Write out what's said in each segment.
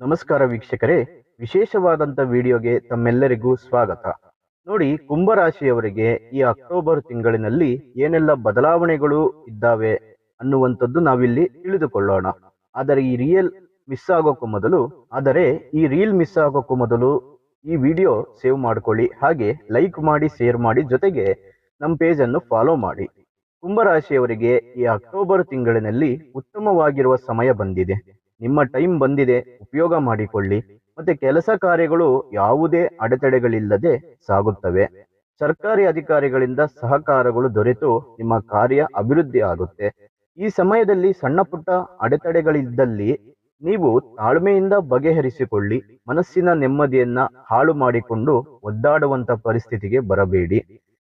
ನಮಸ್ಕಾರ ವೀಕ್ಷಕರೇ ವಿಶೇಷವಾದಂಥ ವಿಡಿಯೋಗೆ ತಮ್ಮೆಲ್ಲರಿಗೂ ಸ್ವಾಗತ. ನೋಡಿ, ಕುಂಭರಾಶಿಯವರಿಗೆ ಈ ಅಕ್ಟೋಬರ್ ತಿಂಗಳಿನಲ್ಲಿ ಏನೆಲ್ಲ ಬದಲಾವಣೆಗಳು ಇದ್ದಾವೆ ಅನ್ನುವಂಥದ್ದು ನಾವಿಲ್ಲಿ ತಿಳಿದುಕೊಳ್ಳೋಣ. ಆದರೆ ಈ ರಿಯಲ್ ಮಿಸ್ ಆಗೋಕ್ಕೂ ಮೊದಲು, ಆದರೆ ಈ ರೀಲ್ ಮಿಸ್ ಆಗೋಕ್ಕೂ ಮೊದಲು ಈ ವಿಡಿಯೋ ಸೇವ್ ಮಾಡ್ಕೊಳ್ಳಿ, ಹಾಗೆ ಲೈಕ್ ಮಾಡಿ, ಶೇರ್ ಮಾಡಿ, ಜೊತೆಗೆ ನಮ್ಮ ಪೇಜನ್ನು ಫಾಲೋ ಮಾಡಿ. ಕುಂಭರಾಶಿಯವರಿಗೆ ಈ ಅಕ್ಟೋಬರ್ ತಿಂಗಳಿನಲ್ಲಿ ಉತ್ತಮವಾಗಿರುವ ಸಮಯ ಬಂದಿದೆ. ನಿಮ್ಮ ಟೈಮ್ ಬಂದಿದೆ, ಉಪಯೋಗ ಮಾಡಿಕೊಳ್ಳಿ. ಮತ್ತೆ ಕೆಲಸ ಕಾರ್ಯಗಳು ಯಾವುದೇ ಅಡೆತಡೆಗಳಿಲ್ಲದೆ ಸಾಗುತ್ತವೆ. ಸರ್ಕಾರಿ ಅಧಿಕಾರಿಗಳಿಂದ ಸಹಕಾರಗಳು ದೊರೆತು ನಿಮ್ಮ ಕಾರ್ಯ ಅಭಿವೃದ್ಧಿ ಆಗುತ್ತೆ. ಈ ಸಮಯದಲ್ಲಿ ಸಣ್ಣ ಪುಟ್ಟ ಅಡೆತಡೆಗಳಿದ್ದಲ್ಲಿ ನೀವು ತಾಳ್ಮೆಯಿಂದ ಬಗೆಹರಿಸಿಕೊಳ್ಳಿ. ಮನಸ್ಸಿನ ನೆಮ್ಮದಿಯನ್ನ ಹಾಳು ಮಾಡಿಕೊಂಡು ಒದ್ದಾಡುವಂತ ಪರಿಸ್ಥಿತಿಗೆ ಬರಬೇಡಿ.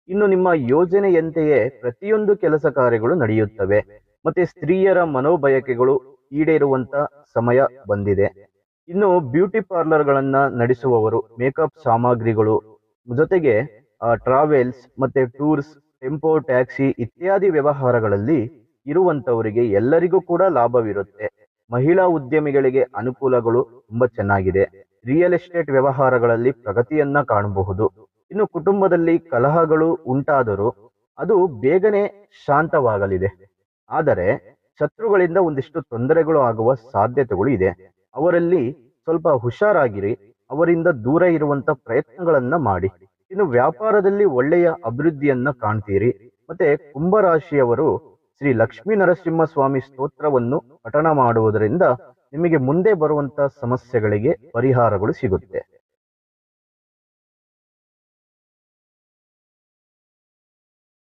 ಇನ್ನು ನಿಮ್ಮ ಯೋಜನೆಯಂತೆಯೇ ಪ್ರತಿಯೊಂದು ಕೆಲಸ ಕಾರ್ಯಗಳು ನಡೆಯುತ್ತವೆ. ಮತ್ತೆ ಸ್ತ್ರೀಯರ ಮನೋಬಯಕೆಗಳು ಈಡೇರುವಂತ ಸಮಯ ಬಂದಿದೆ. ಇನ್ನು ಬ್ಯೂಟಿ ಪಾರ್ಲರ್ಗಳನ್ನ ನಡೆಸುವವರು, ಮೇಕಪ್ ಸಾಮಗ್ರಿಗಳು ಜೊತೆಗೆ ಟ್ರಾವೆಲ್ಸ್ ಮತ್ತೆ ಟೂರ್ಸ್, ಟೆಂಪೋ, ಟ್ಯಾಕ್ಸಿ ಇತ್ಯಾದಿ ವ್ಯವಹಾರಗಳಲ್ಲಿ ಇರುವಂತವರಿಗೆ ಎಲ್ಲರಿಗೂ ಕೂಡ ಲಾಭವಿರುತ್ತೆ. ಮಹಿಳಾ ಉದ್ಯಮಿಗಳಿಗೆ ಅನುಕೂಲಗಳು ತುಂಬಾ ಚೆನ್ನಾಗಿದೆ. ರಿಯಲ್ ಎಸ್ಟೇಟ್ ವ್ಯವಹಾರಗಳಲ್ಲಿ ಪ್ರಗತಿಯನ್ನ ಕಾಣಬಹುದು. ಇನ್ನು ಕುಟುಂಬದಲ್ಲಿ ಕಲಹಗಳು ಉಂಟಾದರೂ ಅದು ಬೇಗನೆ ಶಾಂತವಾಗಲಿದೆ. ಆದರೆ ಶತ್ರುಗಳಿಂದ ಒಂದಿಷ್ಟು ತೊಂದರೆಗಳು ಆಗುವ ಸಾಧ್ಯತೆಗಳು ಇದೆ. ಅವರಲ್ಲಿ ಸ್ವಲ್ಪ ಹುಷಾರಾಗಿರಿ. ಅವರಿಂದ ದೂರ ಇರುವಂತ ಪ್ರಯತ್ನಗಳನ್ನ ಮಾಡಿ. ಇನ್ನು ವ್ಯಾಪಾರದಲ್ಲಿ ಒಳ್ಳೆಯ ಅಭಿವೃದ್ಧಿಯನ್ನ ಕಾಣ್ತೀರಿ. ಮತ್ತೆ ಕುಂಭರಾಶಿಯವರು ಶ್ರೀ ಲಕ್ಷ್ಮೀ ನರಸಿಂಹ ಸ್ವಾಮಿ ಸ್ತೋತ್ರವನ್ನು ಪಠಣ ಮಾಡುವುದರಿಂದ ನಿಮಗೆ ಮುಂದೆ ಬರುವಂತ ಸಮಸ್ಯೆಗಳಿಗೆ ಪರಿಹಾರಗಳು ಸಿಗುತ್ತೆ.